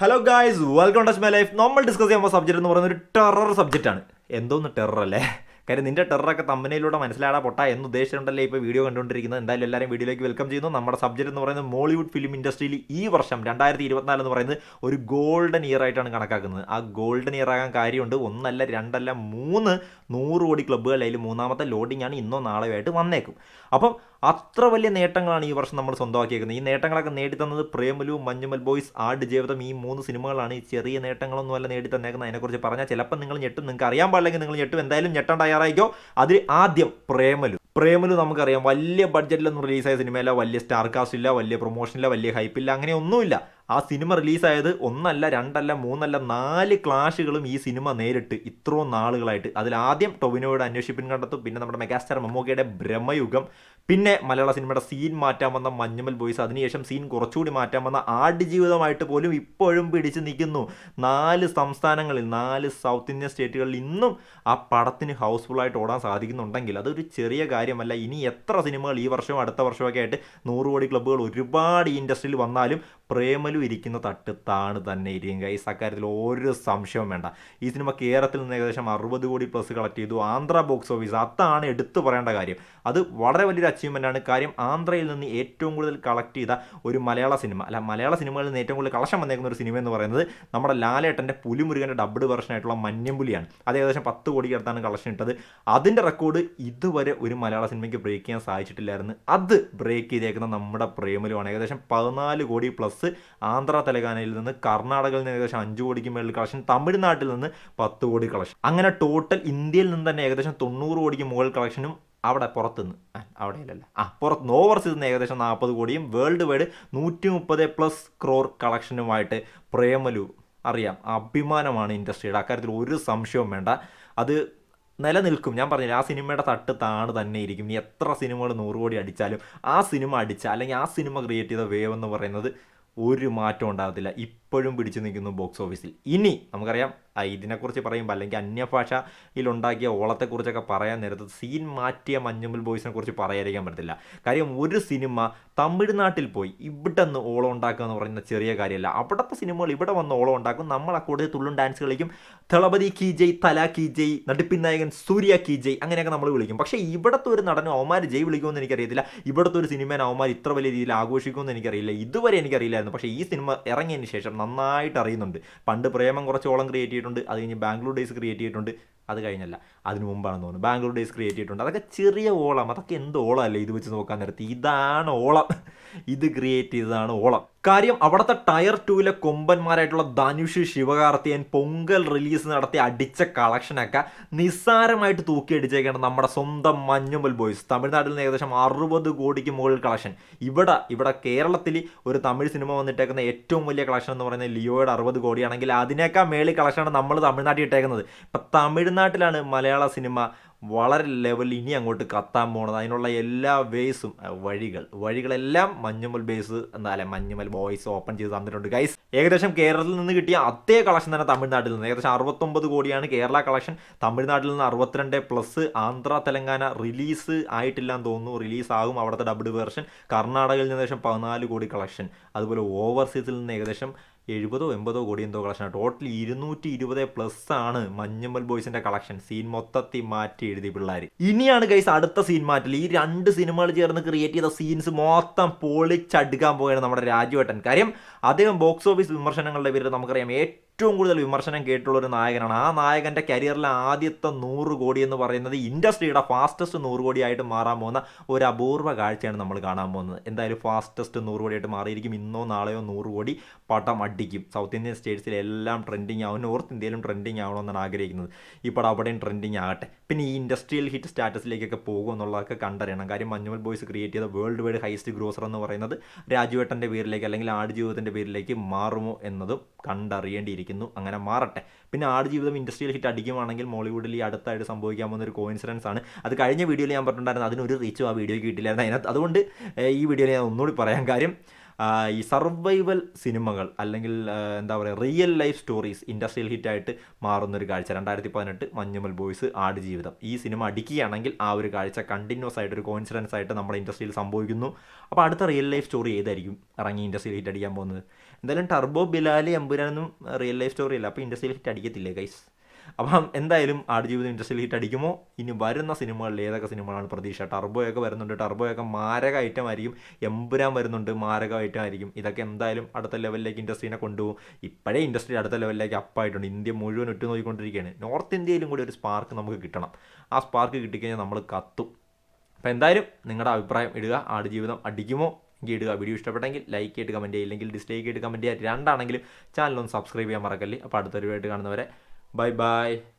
Hello guys welcome touch my life നമ്മൾ discuss ചെയ്യുമ്പോൾ subject എന്ന് പറയുന്ന ഒരു ടെറർ സബ്ജക്റ്റ് ആണ്. എന്തോന്ന് ടെറർ അല്ലേ? കാര്യം നിന്റെ ടെററൊക്കെ തമ്മിലൂടെ മനസ്സിലാടാ പൊട്ട എന്ന് ഉദ്ദേശിച്ചിട്ടുണ്ടല്ലേ ഇപ്പോൾ വീഡിയോ കണ്ടുകൊണ്ടിരിക്കുന്നത്. എന്തായാലും എല്ലാവരും വീഡിയോയിലേക്ക് വെൽക്കം ചെയ്യുന്നു. നമ്മുടെ സബ്ജക്റ്റ് എന്ന് പറയുന്നത് മോളിവുഡ് ഫിലിം ഇൻഡസ്ട്രിയിൽ ഈ വർഷം രണ്ടായിരത്തി ഇരുപത്തിനാല് എന്ന് പറയുന്നത് ഒരു ഗോൾഡൻ ഇയർ ആയിട്ടാണ് കണക്കാക്കുന്നത്. ആ ഗോൾഡൻ ഇയർ ആകാൻ കാര്യമുണ്ട്. ഒന്നല്ല രണ്ടല്ല മൂന്ന് നൂറ് കോടി ക്ലബ്ബുകൾ അതിൽ മൂന്നാമത്തെ ലോഡിംഗ് ആണ് ഇന്നോ നാളെയോ ആയിട്ട് വന്നേക്കും. അപ്പം അത്ര വലിയ നേട്ടങ്ങളാണ് ഈ വർഷം നമ്മൾ സ്വന്തമാക്കിയേക്കുന്നത്. ഈ നേട്ടങ്ങളൊക്കെ നേടിത്തന്നത് പ്രേമലു മഞ്ഞുമൽ ബോയ്സ് ആട് ജീവിതം ഈ മൂന്ന് സിനിമകളാണ്. ഈ ചെറിയ നേട്ടങ്ങളൊന്നുമല്ല നേടി തന്നേക്കുന്നത് അതിനെക്കുറിച്ച് പറഞ്ഞാൽ ചിലപ്പോൾ നിങ്ങൾ ഞെട്ടും. നിങ്ങൾക്ക് അറിയാൻ പാടില്ലെങ്കിൽ നിങ്ങൾ ഞെട്ടും. എന്തായാലും ഞെട്ടാൻ തയ്യാറായിക്കോ? അതിൽ ആദ്യം പ്രേമലു. പ്രേമലു നമുക്കറിയാം. വലിയ ബഡ്ജറ്റിലൊന്നും റിലീസായ സിനിമയില്ല. വലിയ സ്റ്റാർ കാസ്റ്റ് ഇല്ല. വലിയ പ്രൊമോഷനില്ല വലിയ ഹൈപ്പില്ല അങ്ങനെ ഒന്നുമില്ല. ആ സിനിമ റിലീസായത് ഒന്നല്ല രണ്ടല്ല മൂന്നല്ല നാല് ക്ലാഷുകളും ഈ സിനിമ നേരിട്ട് ഇത്രയും നാളുകളായിട്ട്. അതിൽ ആദ്യം ടൊവിനോയുടെ അന്വേഷിപ്പിൻ കണ്ടെത്തും പിന്നെ നമ്മുടെ മെഗാസ്റ്റാർ മമ്മൂക്കയുടെ ബ്രഹ്മയുഗം പിന്നെ മലയാള സിനിമയുടെ സീൻ മാറ്റാൻ വന്ന മഞ്ഞുമൽ ബോയ്സ് അതിനുശേഷം സീൻ കുറച്ചുകൂടി മാറ്റാൻ വന്ന ആടുജീവിതമായിട്ട് പോലും ഇപ്പോഴും പിടിച്ചു നിൽക്കുന്നു. നാല് സംസ്ഥാനങ്ങളിൽ നാല് സൗത്ത് ഇന്ത്യൻ സ്റ്റേറ്റുകളിൽ ഇന്നും ആ പടത്തിന് ഹൗസ്ഫുള്ളായിട്ട് ഓടാൻ സാധിക്കുന്നുണ്ടെങ്കിൽ അതൊരു ചെറിയ കാര്യമല്ല. ഇനി എത്ര സിനിമകൾ ഈ വർഷവും അടുത്ത വർഷമൊക്കെ ആയിട്ട് നൂറ് കോടി ക്ലബ്ബുകൾ ഒരുപാട് ഈ ഇൻഡസ്ട്രിയിൽ വന്നാലും പ്രേമലു ഇരിക്കുന്ന തട്ട് താണ് തന്നെ ഇരിക്കും ഗൈസ് അക്കാര്യത്തിൽ ഒരു സംശയവും വേണ്ട. ഈ സിനിമ കേരളത്തിൽ നിന്ന് ഏകദേശം അറുപത് കോടി പ്ലസ് കളക്ട് ചെയ്തു. ആന്ധ്ര ബോക്സ് ഓഫീസ് അതാണ് എടുത്തു പറയേണ്ട കാര്യം. അത് വളരെ വലിയൊരു അച്ചീവ്മെന്റ് ആണ്. കാര്യം ആന്ധ്രയിൽ നിന്ന് ഏറ്റവും കൂടുതൽ കളക്ട് ചെയ്ത ഒരു മലയാള സിനിമ അല്ല മലയാള സിനിമകളിൽ നിന്ന് ഏറ്റവും കൂടുതൽ കളക്ഷൻ വന്നേക്കുന്ന ഒരു സിനിമ എന്ന് പറയുന്നത് നമ്മുടെ ലാലേട്ടന്റെ പുലിമുരുകന്റെ ഡബ്ഡ് വെർഷൻ ആയിട്ടുള്ള മഞ്ഞമ്പുലിയാണ് അത് ഏകദേശം പത്ത് കോടി അടുത്താണ് കളക്ഷൻ ഇട്ടത്. അതിന്റെ റെക്കോർഡ് ഇതുവരെ ഒരു മലയാള സിനിമയ്ക്ക് ബ്രേക്ക് ചെയ്യാൻ സാധിച്ചിട്ടില്ലായിരുന്നു. അത് ബ്രേക്ക് ചെയ്തേക്കുന്ന നമ്മുടെ പ്രേമലുമാണ് ഏകദേശം പതിനാല് കോടി പ്ലസ് ആന്ധ്ര തെലങ്കാനയിൽ നിന്ന് കർണാടകയിൽ നിന്ന് ഏകദേശം അഞ്ച് കോടിക്ക് മേളിൽ കളക്ഷൻ തമിഴ്നാട്ടിൽ നിന്ന് പത്ത് കോടി കളക്ഷൻ. അങ്ങനെ ടോട്ടൽ ഇന്ത്യയിൽ നിന്ന് തന്നെ ഏകദേശം തൊണ്ണൂറ് കോടിക്ക് മുകളിൽ കളക്ഷനും അവിടെ പുറത്തുനിന്ന്. ഇല്ലല്ല. ആ പുറത്ത് ഓവർസീസ് നിന്ന് ഏകദേശം നാൽപ്പത് കോടിയും വേൾഡ് വൈഡ് നൂറ്റി മുപ്പത് പ്ലസ് ക്രോർ കളക്ഷനുമായിട്ട് പ്രേമലു അറിയാം അഭിമാനമാണ് ഇൻഡസ്ട്രിയുടെ. അക്കാര്യത്തിൽ ഒരു സംശയവും വേണ്ട. അത് നിലനിൽക്കും. ഞാൻ പറഞ്ഞില്ല ആ സിനിമയുടെ തട്ട് താണ് തന്നെ ഇരിക്കും. നീ എത്ര സിനിമകൾ നൂറ് കോടി അടിച്ചാലും ആ സിനിമ അടിച്ച അല്ലെങ്കിൽ ആ സിനിമ ക്രിയേറ്റ് ചെയ്ത വേവ് എന്ന് പറയുന്നത് ഒരു മാറ്റം ഉണ്ടാകത്തില്ല. ഇപ്പോഴും പിടിച്ചു നിൽക്കുന്നു ബോക്സ് ഓഫീസിൽ. ഇനി നമുക്കറിയാം ഇതിനെക്കുറിച്ച് പറയുമ്പോൾ അല്ലെങ്കിൽ അന്യഭാഷയിൽ ഉണ്ടാക്കിയ ഓളത്തെക്കുറിച്ചൊക്കെ പറയാൻ നേരത്ത് സീൻ മാറ്റിയ മഞ്ഞുമ്പിൽ ബോയ്സിനെ കുറിച്ച് പറയാതിരിക്കാൻ പറ്റത്തില്ല. കാര്യം ഒരു സിനിമ തമിഴ്നാട്ടിൽ പോയി ഇവിടെ നിന്ന് ഓളം ഉണ്ടാക്കുക എന്ന് പറയുന്ന ചെറിയ കാര്യമല്ല. അവിടുത്തെ സിനിമകൾ ഇവിടെ വന്ന് ഓളം ഉണ്ടാക്കും. നമ്മൾ ആ കൂടുതൽ തുള്ളും ഡാൻസ് കളിക്കും. തളപതി കി ജയ് തല കി ജയ് നടിപ്പിൻ നായകൻ സൂര്യ കി ജയ് അങ്ങനെയൊക്കെ നമ്മൾ വിളിക്കും. പക്ഷേ ഇവിടുത്തെ ഒരു നടനും അവന്മാർ ജയ് വിളിക്കുമെന്ന് എനിക്കറിയത്തില്ല. ഇവിടുത്തെ ഒരു സിനിമേനെ അവന്മാർ ഇത്ര വലിയ രീതിയിൽ ആഘോഷിക്കുമെന്ന് എനിക്കറിയില്ല. ഇതുവരെ എനിക്കറിയില്ലായിരുന്നു. പക്ഷേ ഈ സിനിമ ഇറങ്ങിയതിന് ശേഷം നന്നായിട്ട് അറിയുന്നുണ്ട് പണ്ട് പ്രേമം കുറച്ച് ഓളം ക്രിയേറ്റ് ചെയ്തിട്ടുണ്ട് അത് കഴിഞ്ഞ് ബാംഗ്ലൂർ ഡേയ്സ് ക്രിയേറ്റ് ചെയ്തിട്ടുണ്ട് അത് കഴിഞ്ഞല്ല. അതിന് മുമ്പാണെന്ന് തോന്നുന്നു. ബാംഗ്ലൂർ ഡേയ്സ് ക്രിയേറ്റ് ചെയ്തിട്ടുണ്ട്. അതൊക്കെ ചെറിയ ഓളം. അതൊക്കെ എന്ത് ഓളമല്ലേ ഇത് വെച്ച് നോക്കാൻ നേരത്തെ? ഇതാണ് ഓളം. ഇത് ക്രിയേറ്റ് ചെയ്തതാണ് ഓളം. കാര്യം അവിടുത്തെ ടയർ ടൂവിലെ കൊമ്പന്മാരായിട്ടുള്ള ധനുഷ് ശിവകാർത്തിയൻ പൊങ്കൽ റിലീസ് നടത്തി അടിച്ച കളക്ഷനൊക്കെ നിസ്സാരമായിട്ട് തൂക്കിയടിച്ചേക്കാണ് നമ്മുടെ സ്വന്തം മഞ്ഞുമൽ ബോയ്സ്. തമിഴ്നാട്ടിൽ നിന്ന് ഏകദേശം അറുപത് കോടിക്ക് മുകളിൽ കളക്ഷൻ. ഇവിടെ ഇവിടെ കേരളത്തിൽ ഒരു തമിഴ് സിനിമ വന്നിട്ടേക്കുന്ന ഏറ്റവും വലിയ കളക്ഷൻ എന്ന് പറയുന്നത് ലിയോയുടെ അറുപത് കോടിയാണെങ്കിൽ അതിനേക്കാൾ മേളിൽ കളക്ഷനാണ് നമ്മൾ തമിഴ്നാട്ടിൽ ഇട്ടേക്കുന്നത്. ഇപ്പം തമിഴ്നാട്ടിലാണ് മലയാള സിനിമ വളരെ ലെവൽ ഇനി അങ്ങോട്ട് കത്താൻ പോണത്. അതിനുള്ള എല്ലാ വേസും വഴികൾ. വഴികളെല്ലാം മഞ്ഞുമൽ ബേസ് എന്താ അല്ലെ മഞ്ഞുമൽ ബോയ്സ് ഓപ്പൺ ചെയ്ത് തന്നിട്ടുണ്ട്. ഗൈസ് ഏകദേശം കേരളത്തിൽ നിന്ന് കിട്ടിയ അതേ കളക്ഷൻ തന്നെ തമിഴ്നാട്ടിൽ നിന്ന്. ഏകദേശം അറുപത്തൊമ്പത് കോടിയാണ് കേരള കളക്ഷൻ തമിഴ്നാട്ടിൽ നിന്ന് അറുപത്തിരണ്ട് പ്ലസ് ആന്ധ്ര തെലങ്കാന റിലീസ് ആയിട്ടില്ല എന്ന് തോന്നുന്നു. റിലീസ് ആകും അവിടുത്തെ ഡബ്ഡ് വേർഷൻ കർണാടകയിൽ നിന്ന് ഏകദേശം പതിനാല് കോടി കളക്ഷൻ അതുപോലെ ഓവർസീസിൽ നിന്ന് ഏകദേശം എഴുപതോ എൺപതോ കോടി എന്തോ കളക്ഷൻ ടോട്ടൽ ഇരുന്നൂറ്റി ഇരുപത് പ്ലസ് ആണ് മഞ്ഞമ്മൽ ബോയ്സിന്റെ കളക്ഷൻ സീൻ മൊത്തത്തിൽ മാറ്റി എഴുതി പിള്ളേർ ഇനിയാണ് ഗൈസ് അടുത്ത സീൻ മാറ്റൽ. ഈ രണ്ട് സിനിമകൾ ചേർന്ന് ക്രിയേറ്റ് ചെയ്ത സീൻസ് മൊത്തം പൊളിച്ചടുക്കാൻ പോവുകയാണ് നമ്മുടെ രാജുവേട്ടൻ. കാര്യം അദ്ദേഹം ബോക്സ് ഓഫീസ് വിമർശനങ്ങളുടെ പേരിൽ നമുക്കറിയാം ഏറ്റവും കൂടുതൽ വിമർശനം കേട്ടുള്ള ഒരു നായകനാണ്. ആ നായകന്റെ കരിയറിലെ ആദ്യത്തെ നൂറ് കോടി എന്ന് പറയുന്നത് ഇൻഡസ്ട്രിയുടെ ഫാസ്റ്റസ്റ്റ് നൂറ് കോടിയായിട്ട് മാറാൻ പോകുന്ന ഒരു അപൂർവ കാഴ്ചയാണ് നമ്മൾ കാണാൻ പോകുന്നത്. എന്തായാലും ഫാസ്റ്റസ്റ്റ് നൂറ് കോടിയായിട്ട് മാറിയിരിക്കും. ഇന്നോ നാളെയോ നൂറ് കോടി പടം അടിക്കും. സൗത്ത് ഇന്ത്യൻ സ്റ്റേറ്റ്സിലെല്ലാം ട്രെൻഡിങ് ആവും. നോർത്ത് ഇന്ത്യയിലും ട്രെൻഡിങ് ആവണമെന്നാണ് ആഗ്രഹിക്കുന്നത്. ഈ അവിടെയും ട്രെൻഡിങ് ആകട്ടെ. പിന്നെ ഈ ഇൻഡസ്ട്രിയൽ ഹിറ്റ് സ്റ്റാറ്റസിലേക്കൊക്കെ പോകും എന്നുള്ളതൊക്കെ കണ്ടറിയണം. കാര്യം മഞ്ഞുമൽ ബോയ്സ് ക്രിയേറ്റ് ചെയ്ത വേൾഡ് വൈഡ് ഹൈസ്റ്റ് ഗ്രോസർ എന്ന് പറയുന്നത് രാജുവേട്ടന്റെ പേരിലേക്ക് അല്ലെങ്കിൽ ആടുജീവിതത്തിന്റെ പേരിലേക്ക് മാറുമോ എന്നതും കണ്ടറിയേണ്ടിയിരിക്കുന്നു അങ്ങനെ മാറട്ടെ. പിന്നെ ആടുജീവിതം ഇൻഡസ്ട്രിയിൽ ഹിറ്റ് അടിക്കുകയാണെങ്കിൽ മോളിവുഡിൽ ഈ അടുത്തായിട്ട് സംഭവിക്കാൻ പോകുന്ന ഒരു കോയിൻസിഡൻസ് ആണ്. അത് കഴിഞ്ഞ വീഡിയോയിൽ ഞാൻ പറഞ്ഞിട്ടുണ്ടായിരുന്നു അതിനൊരു റീച്ചും ആ വീഡിയോ കിട്ടില്ലായിരുന്നു. അതിനകത്ത് അതുകൊണ്ട് ഈ വീഡിയോയിൽ ഞാൻ ഒന്നുകൂടി പറയാൻ കാര്യം ഈ സർവൈവൽ സിനിമകൾ അല്ലെങ്കിൽ എന്താ പറയുക റിയൽ ലൈഫ് സ്റ്റോറീസ് ഇൻഡസ്ട്രിയൽ ഹിറ്റായിട്ട് മാറുന്നൊരു കാഴ്ച. രണ്ടായിരത്തി പതിനെട്ട് മഞ്ഞുമൽ ബോയ്സ് ആട് ജീവിതം. ഈ സിനിമ അടിക്കുകയാണെങ്കിൽ ആ ഒരു കാഴ്ച കണ്ടിന്യൂസ് ആയിട്ട് ഒരു കോയിൻസിഡൻസ് ആയിട്ട് നമ്മുടെ ഇൻഡസ്ട്രിയിൽ സംഭവിക്കുന്നു. അപ്പോൾ അടുത്ത റിയൽ ലൈഫ് സ്റ്റോറി ഏതായിരിക്കും ഇറങ്ങി ഇൻഡസ്ട്രിയിൽ ഹിറ്റ് അടിക്കാൻ പോകുന്നത്? എന്തായാലും ടർബോ ബിലാലി എമ്പുരാനൊന്നും റിയൽ ലൈഫ് സ്റ്റോറി അല്ല. അപ്പോൾ ഇൻഡസ്ട്രിയിൽ ഹിറ്റ് അടിക്കത്തില്ലേ ഗൈസ് അപ്പം എന്തായാലും ആടുജീവിതം ഇൻഡസ്ട്രിയിൽ ഹിറ്റ് അടിക്കുമോ? ഇനി വരുന്ന സിനിമകളിൽ ഏതൊക്കെ സിനിമകളാണ് പ്രതീക്ഷ? ടർബോയൊക്കെ വരുന്നുണ്ട്. ടർബോയൊക്കെ മാരക ഐറ്റം ആയിരിക്കും. എമ്പുരാൻ വരുന്നുണ്ട്. മാരക ഐറ്റം ആയിരിക്കും. ഇതൊക്കെ എന്തായാലും അടുത്ത ലെവലിലേക്ക് ഇൻഡസ്ട്രീനെ കൊണ്ടുപോകും. ഇപ്പോഴേ ഇൻഡസ്ട്രി അടുത്ത ലെവലിലേക്ക് അപ്പായിട്ടുണ്ട് ഇന്ത്യ മുഴുവൻ ഒറ്റ നോക്കിക്കൊണ്ടിരിക്കുകയാണ് നോർത്ത് ഇന്ത്യയിലും കൂടി ഒരു സ്പാർക്ക് നമുക്ക് കിട്ടണം. ആ സ്പാർക്ക് കിട്ടിക്കഴിഞ്ഞാൽ നമ്മൾ കത്തും. അപ്പോൾ എന്തായാലും നിങ്ങളുടെ അഭിപ്രായം ഇടുക. ആടുജീവിതം അടിക്കുമോ? എങ്കിൽ ഇടുക. വീഡിയോ ഇഷ്ടപ്പെട്ടെങ്കിൽ ലൈക്ക് ചെയ്തിട്ട് കമന്റ് ചെയ്യുക. ഇല്ലെങ്കിൽ ഡിസ്ലൈക്ക് ചെയ്തിട്ട് കമന്റ് ചെയ്യുക. രണ്ടാണെങ്കിലും ചാനലൊന്ന് സബ്സ്ക്രൈബ് ചെയ്യാൻ മറക്കല്ലേ. അപ്പോൾ അടുത്തൊരു വീഡിയോ കാണുന്നവരെ Bye bye.